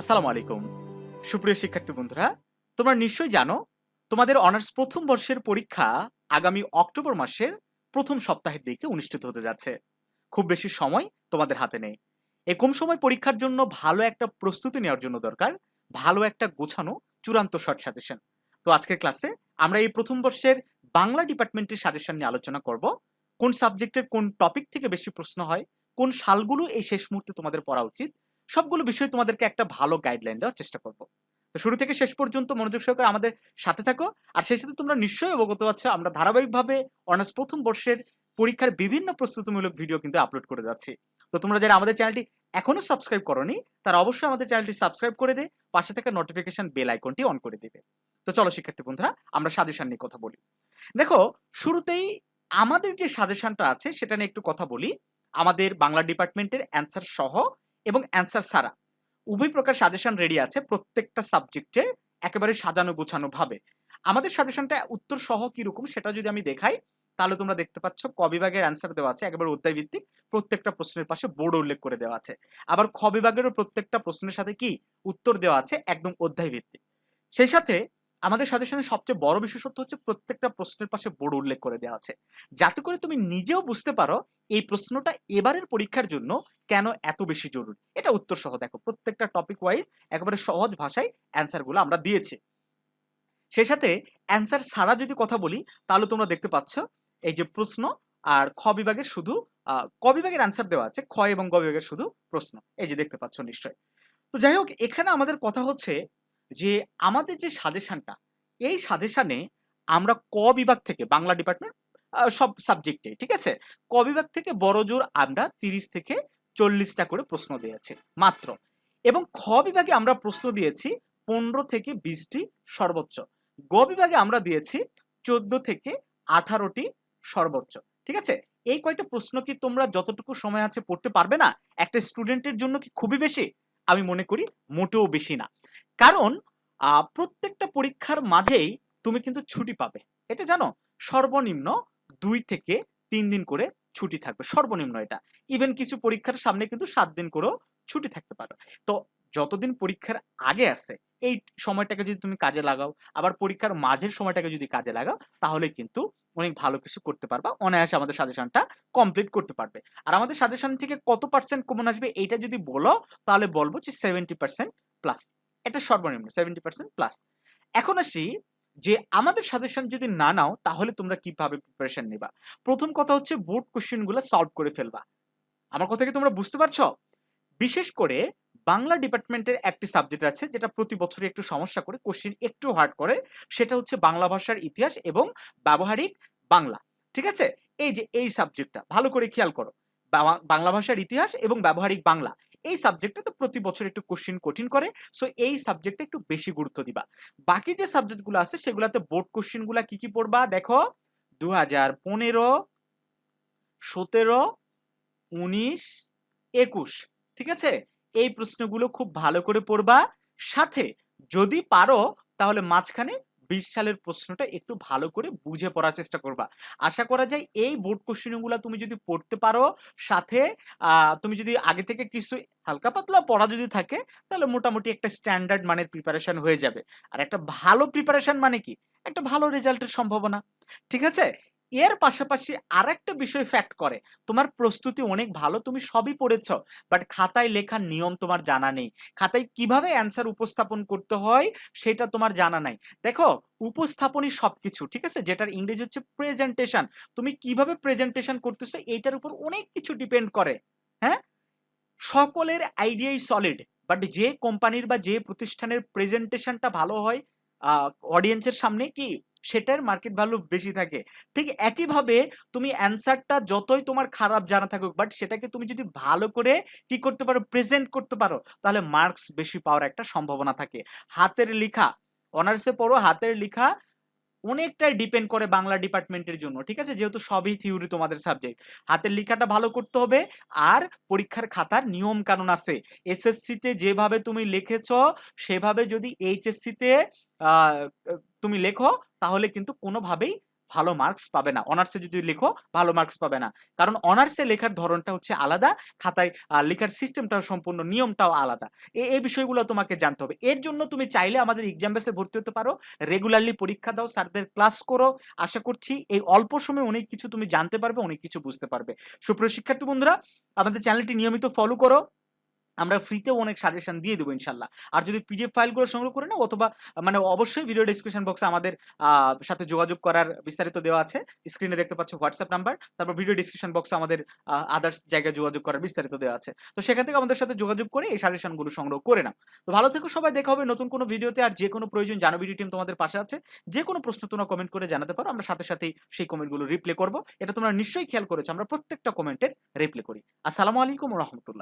আসসালামু আলাইকুম। সুপ্রিয় শিক্ষার্থী বন্ধুরা, তোমরা নিশ্চয়ই জানো, তোমাদের অনার্স প্রথম বর্ষের পরীক্ষা আগামী অক্টোবর মাসের প্রথম সপ্তাহের দিকে অনুষ্ঠিত হতে যাচ্ছে। খুব বেশি সময় তোমাদের হাতে নেই। এ কম সময় পরীক্ষার জন্য ভালো একটা প্রস্তুতি নেওয়ার জন্য দরকার, ভালো একটা গোছানো, চূড়ান্ত শর্ট সাজেশন। তো আজকের ক্লাসে আমরা এই প্রথম বর্ষের বাংলা ডিপার্টমেন্টের সাজেশন নিয়ে আলোচনা করব, কোন সাবজেক্টের কোন টপিক থেকে বেশি প্রশ্ন হয়, কোন সালগুলো এই শেষ মুহূর্তে তোমাদের পড়া উচিত সবগুলো বিষয়ে তোমাদেরকে একটা ভালো গাইডলাইন দেওয়ার চেষ্টা করব। তো শুরু থেকে শেষ পর্যন্ত মনোযোগ সহকারে আমাদের সাথে থাকো, আর সেই সাথে তোমরা নিশ্চয়ই অবগত আছো, আমরা ধারাবাহিকভাবে অনার্স প্রথম বর্ষের পরীক্ষার বিভিন্ন প্রস্তুতিমূলক ভিডিও কিন্তু আপলোড করে যাচ্ছি। তো তোমরা যারা আমাদের চ্যানেলটি এখনও সাবস্ক্রাইব করনি, তারা অবশ্যই আমাদের চ্যানেলটি সাবস্ক্রাইব করে দে, পাশে থাকা নোটিফিকেশন বেল আইকনটি অন করে দিবে। তো চলো শিক্ষার্থী বন্ধুরা, আমরা সাজেশন নিয়ে কথা বলি। দেখো, শুরুতেই আমাদের যে সাজেশনটা আছে, সেটা নিয়ে একটু কথা বলি। আমাদের বাংলা ডিপার্টমেন্টের অ্যান্সার সহ এবং অ্যান্সার ছাড়া। উভয় প্রকার সাজেশন রেডি আছে প্রত্যেকটা সাবজেক্টে একেবারে সাজানো গোছানো ভাবে। আমাদের সাজেশনটা উত্তর সহ কীরকম সেটা যদি আমি দেখাই, তাহলে তোমরা দেখতে পাচ্ছ ক বিভাগের অ্যান্সার দেওয়া আছে, একেবারে অধ্যায় ভিত্তিক প্রত্যেকটা প্রশ্নের পাশে বোর্ড উল্লেখ করে দেওয়া আছে। আবার খ বিভাগেরও প্রত্যেকটা প্রশ্নের সাথে কি? উত্তর দেওয়া আছে, একদম অধ্যায় ভিত্তিক সেই সাথে আমাদের সাজেশনের সবচেয়ে বড় বিশেষত্ব হচ্ছে প্রত্যেকটা প্রশ্নের পাশে বোর্ড উল্লেখ করে দেওয়া আছে। যাতে করে তুমি নিজেও বুঝতে পারো এই প্রশ্নটা এবারের পরীক্ষার জন্য কেন এত বেশি জরুরি। এটা উত্তর সহ দেখো, প্রত্যেকটা টপিক ওয়াইজ একেবারে সহজ ভাষায় অ্যান্সারগুলো আমরা দিয়েছি। সেই সাথে অ্যান্সার ছাড়া যদি কথা বলি, তাহলে তোমরা দেখতে পাচ্ছ এই যে প্রশ্ন আর খ বিভাগের শুধু ক বিভাগের অ্যান্সার দেওয়া আছে, খ এবং গ বিভাগের শুধু প্রশ্ন। এই যে দেখতে পাচ্ছ নিশ্চয় তো যাই হোক, এখানে আমাদের কথা হচ্ছে যে আমাদের যে সাজেশনটা, এই সাজেশনে আমরা ক বিভাগ থেকে, বাংলা ডিপার্টমেন্ট সব সাবজেক্টে ঠিক আছে? ক বিভাগ থেকে বড় জোর আমরা তিরিশ থেকে চল্লিশটা করে প্রশ্ন দিয়েছি, মাত্র। এবং খ বিভাগে আমরা প্রশ্ন দিয়েছি পনেরো থেকে বিশটি সর্বোচ্চ। গ বিভাগে আমরা দিয়েছি চোদ্দ থেকে আঠারোটি সর্বোচ্চ, ঠিক আছে? এই কয়টা প্রশ্ন কি তোমরা যতটুকু সময় আছে পড়তে পারবে না? একটা স্টুডেন্টের জন্য কি খুবই বেশি? আমি মনে করি মোটেও বেশি না। কারণ প্রত্যেকটা পরীক্ষার মাঝেই তুমি কিন্তু ছুটি পাবে। এটা জানো? সর্বনিম্ন দুই থেকে তিন দিন করে ছুটি থাকবে। সর্বনিম্ন এটা। ইভেন কিছু পরীক্ষার সামনে কিন্তু সাত দিন করেও ছুটি থাকতে পারো। তো যতদিন পরীক্ষার আগে আছে, এই সময়টাকে যদি তুমি কাজে লাগাও, আবার পরীক্ষার মাঝের সময়টাকে যদি কাজে লাগাও, তাহলে কিন্তু অনেক ভালো কিছু করতে পারবা। অনায়াসে আমাদের সাজেশনটা কমপ্লিট করতে পারবে। আর আমাদের সাজেশন থেকে কত পার্সেন্ট কমন আসবে, এইটা যদি বলো, তাহলে বলব যে সেভেন্টি পার্সেন্ট প্লাস এটা সর্বনিম্ন সেভেন্টি পার্সেন্ট প্লাস এখন আসি যে আমাদের সাজেশন যদি না নাও, তাহলে তোমরা কীভাবে প্রিপারেশন নেবা? প্রথম কথা হচ্ছে বোর্ড কোশ্চেনগুলো সলভ করে ফেলবা। আমার কথা কি তোমরা বুঝতে পারছ? বিশেষ করে বাংলা ডিপার্টমেন্টের একটি সাবজেক্ট আছে, যেটা প্রতি বছরই একটু সমস্যা করে কোশ্চেন একটু হার্ড করে, সেটা হচ্ছে বাংলা ভাষার ইতিহাস এবং ব্যবহারিক বাংলা। ঠিক আছে? এই যে এই সাবজেক্টটা ভালো করে খেয়াল করো। বাংলা ভাষার ইতিহাস এবং ব্যবহারিক বাংলা। এই সাবজেক্টটা তো প্রতি বছর একটু কোশ্চেন কঠিন করে সো এই সাবজেক্টে একটু বেশি গুরুত্ব দিবা। বাকি যে সাবজেক্টগুলো আছে, সেগুলোতে বোর্ড কোশ্চেনগুলো কি কি পড়বা? দেখো দু হাজার পনেরো, সতেরো, উনিশ, একুশ, ঠিক আছে? এই প্রশ্নগুলো খুব ভালো করে পড়বা। সাথে যদি পারো, তাহলে মাঝখানে সালের প্রশ্নটা একটু ভালো করে বুঝে পড়ার চেষ্টা করবা। আশা করা যায় এই বোর্ড কোশ্চেনগুলো তুমি যদি পড়তে পারো, সাথে তুমি যদি আগে থেকে কিছু হালকা পাতলা পড়া যদি থাকে, তাহলে মোটামুটি একটা স্ট্যান্ডার্ড মানের প্রিপারেশন হয়ে যাবে। আর একটা ভালো প্রিপারেশন মানে কি? একটা ভালো রেজাল্টের সম্ভাবনা। ঠিক আছে? এর পাশাপাশি আর একটা বিষয় ফ্যাক্ট করে। তোমার প্রস্তুতি অনেক ভালো, তুমি সবই পড়েছ বাট খাতায় লেখার নিয়ম তোমার জানা নেই। খাতায় কীভাবে অ্যান্সার উপস্থাপন করতে হয়, সেটা তোমার জানা নাই। দেখো, উপস্থাপনই সব কিছু ঠিক আছে? যেটার ইংরেজি হচ্ছে প্রেজেন্টেশন তুমি কীভাবে প্রেজেন্টেশন করতেছো, এইটার উপর অনেক কিছু ডিপেন্ড করে। হ্যাঁ? সকলের আইডিয়াই সলিড বাট যে কোম্পানির বা যে প্রতিষ্ঠানের প্রেজেন্টেশনটা ভালো হয় অডিয়েন্সের সামনে কি? সেটার মার্কেট ভ্যালু বেশি থাকে। ঠিক একইভাবে তুমি অ্যান্সারটা যতই তোমার খারাপ জানা থাকুক বাট সেটাকে তুমি যদি ভালো করে কি করতে পারো প্রেজেন্ট করতে পারো, তাহলে মার্কস বেশি পাওয়ার একটা সম্ভাবনা থাকে। হাতের লেখা অনার্সে পড়ো, হাতের লেখা অনেকটাই ডিপেন্ড করে বাংলা ডিপার্টমেন্টের জন্য, ঠিক আছে? যেহেতু সবই থিওরি তোমাদের সাবজেক্ট হাতের লেখাটা ভালো করতে হবে, আর পরীক্ষার খাতার নিয়ম কানুন আছে এসএসসিতে যেভাবে তুমি লিখেছ, সেভাবে যদি এইচএসসিতে তুমি লেখো, তাহলে কিন্তু কোনোভাবেই ভালো মার্কস পাবে না। অনার্সে যদি লেখো, ভালো মার্কস পাবে না। কারণ অনার্সে লেখার ধরনটা হচ্ছে আলাদা, খাতায় লেখার সিস্টেমটাও সম্পূর্ণ, নিয়মটাও আলাদা। এই বিষয়গুলো তোমাকে জানতে হবে। এর জন্য তুমি চাইলে আমাদের এক্সাম বেসে ভর্তি হতে পারো। রেগুলারলি পরীক্ষা দাও, স্যারদের ক্লাস করো। আশা করছি এই অল্প সময়ে অনেক কিছু তুমি জানতে পারবে, অনেক কিছু বুঝতে পারবে। সুপ্রিয় শিক্ষার্থী বন্ধুরা, আমাদের চ্যানেলটি নিয়মিত ফলো করো। আমরা ফ্রিতেও অনেক সাজেশন দিয়ে দেবো ইনশাল্লাহ। আর যদি পিডিএফ ফাইলগুলো সংগ্রহ করে নাও অথবা মানে অবশ্যই ভিডিও ডিসক্রিপশন বক্সে আমাদের সাথে যোগাযোগ করার বিস্তারিত দেওয়া আছে। স্ক্রিনে দেখতে পাচ্ছ হোয়াটসঅ্যাপ নাম্বার তারপর ভিডিও ডিসক্রিপশন বক্সে আমাদের আদার্স জায়গায় যোগাযোগ করার বিস্তারিত দেওয়া আছে। তো সেখান থেকে আমাদের সাথে যোগাযোগ করে এই সাজেশনগুলো সংগ্রহ করে নাও। তো ভালো থেকো সবাই, দেখা হবে নতুন কোনো ভিডিওতে আর যে কোনো প্রয়োজন জানো ভিডিও টিম তোমাদের পাশে আছে। যে কোনো প্রশ্ন তোমরা কমেন্ট করে জানাতে পারো। আমরা সাথে সাথেই সেই কমেন্টগুলো রিপ্লে করব। এটা তোমরা নিশ্চয়ই খেয়াল করেছ। আমরা প্রত্যেকটা কমেন্টের রিপ্লে করি। আসসালামু আলাইকুম রহমতুল্লাহ।